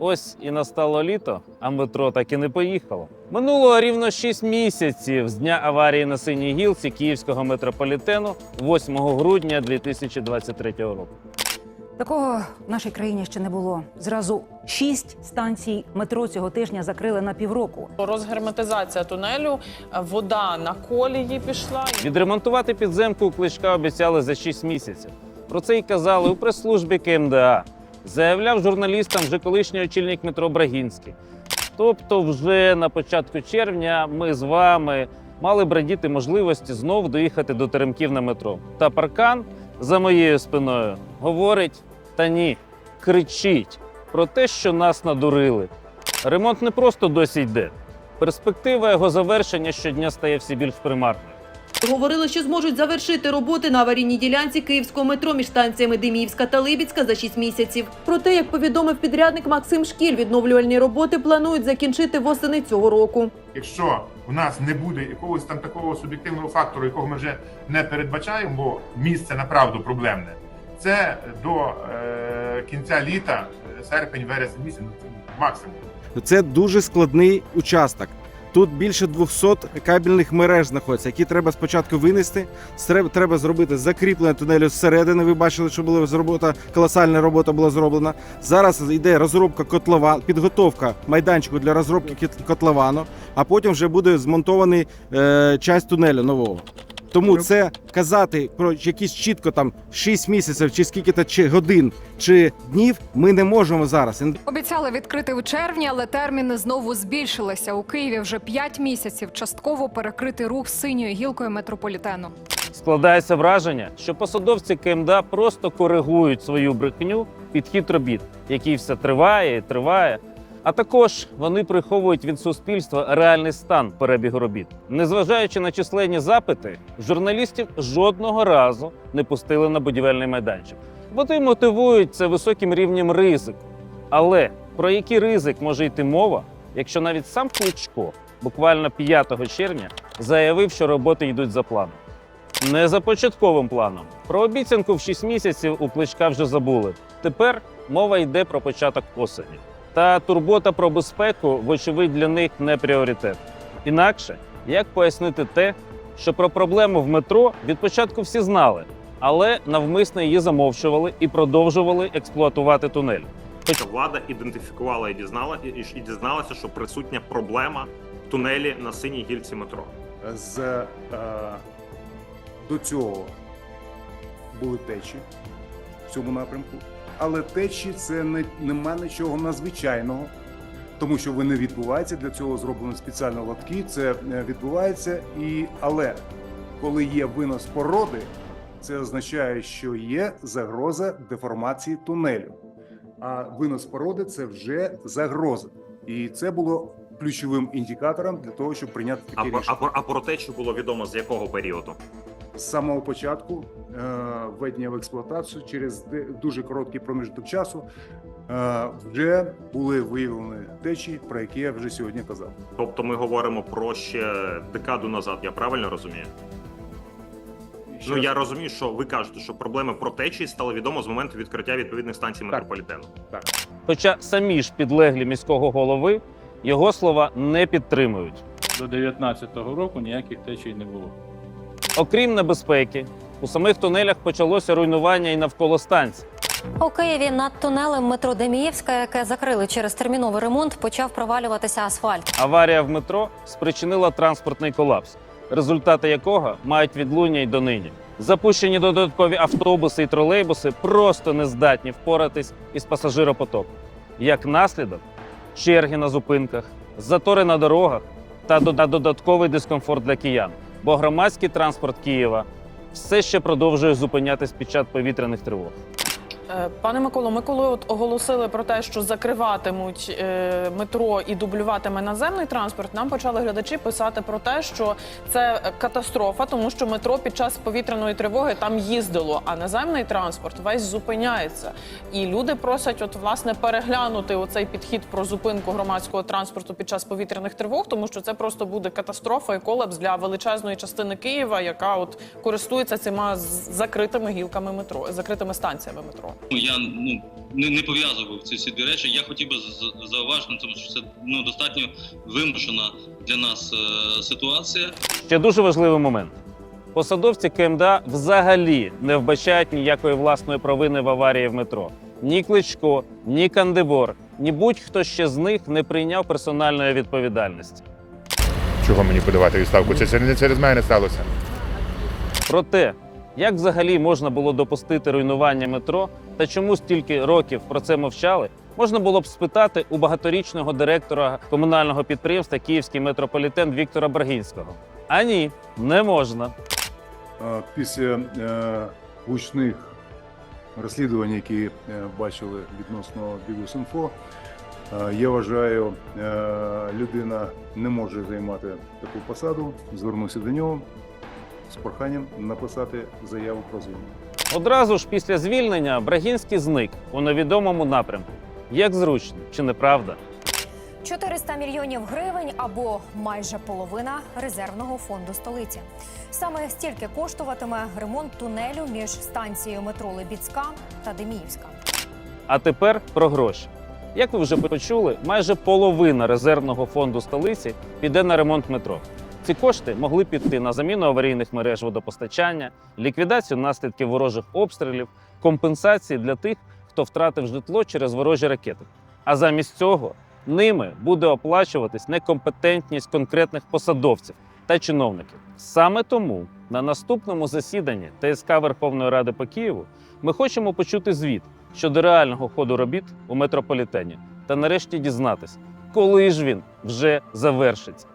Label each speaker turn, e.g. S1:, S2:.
S1: Ось і настало літо, а метро так і не поїхало. Минуло рівно 6 місяців з дня аварії на синій гілці київського метрополітену 8 грудня 2023 року.
S2: Такого в нашій країні ще не було. Зразу шість станцій метро цього тижня закрили на півроку.
S3: Розгерметизація тунелю, вода на колії пішла.
S1: Відремонтувати підземку Кличка обіцяли за 6 місяців. Про це й казали у прес-службі КМДА. Заявляв журналістам вже колишній очільник метро Брагінський. Тобто, вже на початку червня ми з вами мали б радіти можливості знов доїхати до теремків на метро. Та паркан за моєю спиною говорить: та ні, кричить про те, що нас надурили. Ремонт не просто досі йде. Перспектива його завершення щодня стає все більш примарною.
S4: Говорили, що зможуть завершити роботи на аварійній ділянці київського метро між станціями Деміївська та Либідська за 6 місяців. Проте, як повідомив підрядник Максим Шкіль, відновлювальні роботи планують закінчити восени цього року.
S5: Якщо в нас не буде якогось там такого суб'єктивного фактору, якого ми вже не передбачаємо, бо місце направду проблемне, це до е, кінця літа, е, серпень, вересень місяць, ну, максимум.
S6: Це дуже складний участок. Тут більше 200 кабельних мереж знаходиться, які треба спочатку винести. Треба, зробити закріплення тунелю зсередини. Ви бачили, що була робота, колосальна робота була зроблена. Зараз йде розробка котлова, підготовка майданчику для розробки котловану, а потім вже буде змонтований е, часть тунелю нового. Тому це казати про якісь чітко там 6 місяців чи скільки то чи годин чи днів ми не можемо зараз.
S7: Обіцяли відкрити у червні, але терміни знову збільшилися. У Києві вже 5 місяців частково перекрити рух синьою гілкою метрополітену.
S1: Складається враження, що посадовці КМДА просто коригують свою брехню під хід робіт, який все триває і триває. А також вони приховують від суспільства реальний стан перебігу робіт. Незважаючи на численні запити, журналістів жодного разу не пустили на будівельний майданчик. Вони мотивують це високим рівнем ризику. Але про який ризик може йти мова, якщо навіть сам Кличко буквально 5 червня заявив, що роботи йдуть за планом? Не за початковим планом. Про обіцянку в 6 місяців у Кличка вже забули. Тепер мова йде про початок осені. Та турбота про безпеку, вочевидь, для них не пріоритет. Інакше, як пояснити те, що про проблему в метро від початку всі знали, але навмисно її замовчували і продовжували експлуатувати тунель.
S8: Хоча влада ідентифікувала і дізнала і, і дізналася, що присутня проблема в тунелі на синій гільці метро.
S9: з е, до цього були течі в цьому напрямку. Але течі це не нема нічого надзвичайного, тому що вони відбуваються. Для цього зроблено спеціально лотки. Це е, відбувається. І але коли є винос породи, це означає, що є загроза деформації тунелю. А винос породи це вже загроза. І це було ключовим індикатором для того, щоб прийняти
S8: А,
S9: таке
S8: про-
S9: рішення.
S8: а, про- а про течу було відомо з якого періоду?
S9: З самого початку е, введення в експлуатацію через дуже короткий проміжок часу е, вже були виявлені течії, про які я вже сьогодні казав.
S8: Тобто ми говоримо про ще декаду назад, я правильно розумію?
S9: Ще
S8: Ну
S9: раз-
S8: я розумію, що ви кажете, що проблеми про течії стало відомо з моменту відкриття відповідних станцій метрополітену.
S9: так.
S1: Хоча самі ж підлеглі міського голови його слова не підтримують.
S10: До 19-го року ніяких течій не було.
S1: Окрім небезпеки, у самих тунелях почалося руйнування і навколо станцій.
S11: У Києві над тунелем метро Деміївська, яке закрили через терміновий ремонт, почав провалюватися асфальт.
S1: Аварія в метро спричинила транспортний колапс, результати якого мають відлуння й донині. Запущені додаткові автобуси і тролейбуси просто не здатні впоратись із пасажиропотоком. Як наслідок, черги на зупинках, затори на дорогах та додатковий дискомфорт для киян, бо громадський транспорт Києва все ще продовжує зупинятись під час повітряних тривог.
S3: Е, Пане Миколо, ми коли от оголосили про те, що закриватимуть е, метро і дублюватиме наземний транспорт, нам почали глядачі писати про те, що це катастрофа, тому що метро під час повітряної тривоги там їздило, а наземний транспорт весь зупиняється. І люди просять, от власне, переглянути оцей підхід про зупинку громадського транспорту під час повітряних тривог, тому що це просто буде катастрофа і колапс для величезної частини Києва, яка от користується цими закритими гілками метро, закритими станціями метро.
S12: Ну, Я ну не, не пов'язував ці всі дві речі. Я хотів би зауважити, тому, що це ну достатньо вимушена для нас е, ситуація.
S1: Ще дуже важливий момент. Посадовці КМДА взагалі не вбачають ніякої власної провини в аварії в метро. Ні Кличко, ні Кандибор, ні будь-хто ще з них не прийняв персональної відповідальності.
S5: Чого мені подавати відставку? Це, не через мене сталося.
S1: Про те, як взагалі можна було допустити руйнування метро та чому стільки років про це мовчали, можна було б спитати у багаторічного директора комунального підприємства Київський метрополітен Віктора Брагінського. А ні, не можна.
S9: Після е, гучних розслідувань, які е, бачили відносно Бігус.Інфо, е, я вважаю, людина не може займати таку посаду. Звернуся до нього з проханням написати заяву про звільнення.
S1: Одразу ж після звільнення Брагінський зник у невідомому напрямку. Як зручно, чи не правда?
S13: 400 мільйонів гривень або майже половина резервного фонду столиці. Саме стільки коштуватиме ремонт тунелю між станцією метро Лебідська та Деміївська.
S1: А тепер про гроші. Як ви вже почули, майже половина резервного фонду столиці піде на ремонт метро. Ці кошти могли піти на заміну аварійних мереж водопостачання, ліквідацію наслідків ворожих обстрілів, компенсації для тих, хто втратив житло через ворожі ракети. А замість цього ними буде оплачуватись некомпетентність конкретних посадовців та чиновників. Саме тому на наступному засіданні ТСК Верховної Ради по Києву ми хочемо почути звіт щодо реального ходу робіт у метрополітені та нарешті дізнатись, коли ж він вже завершиться.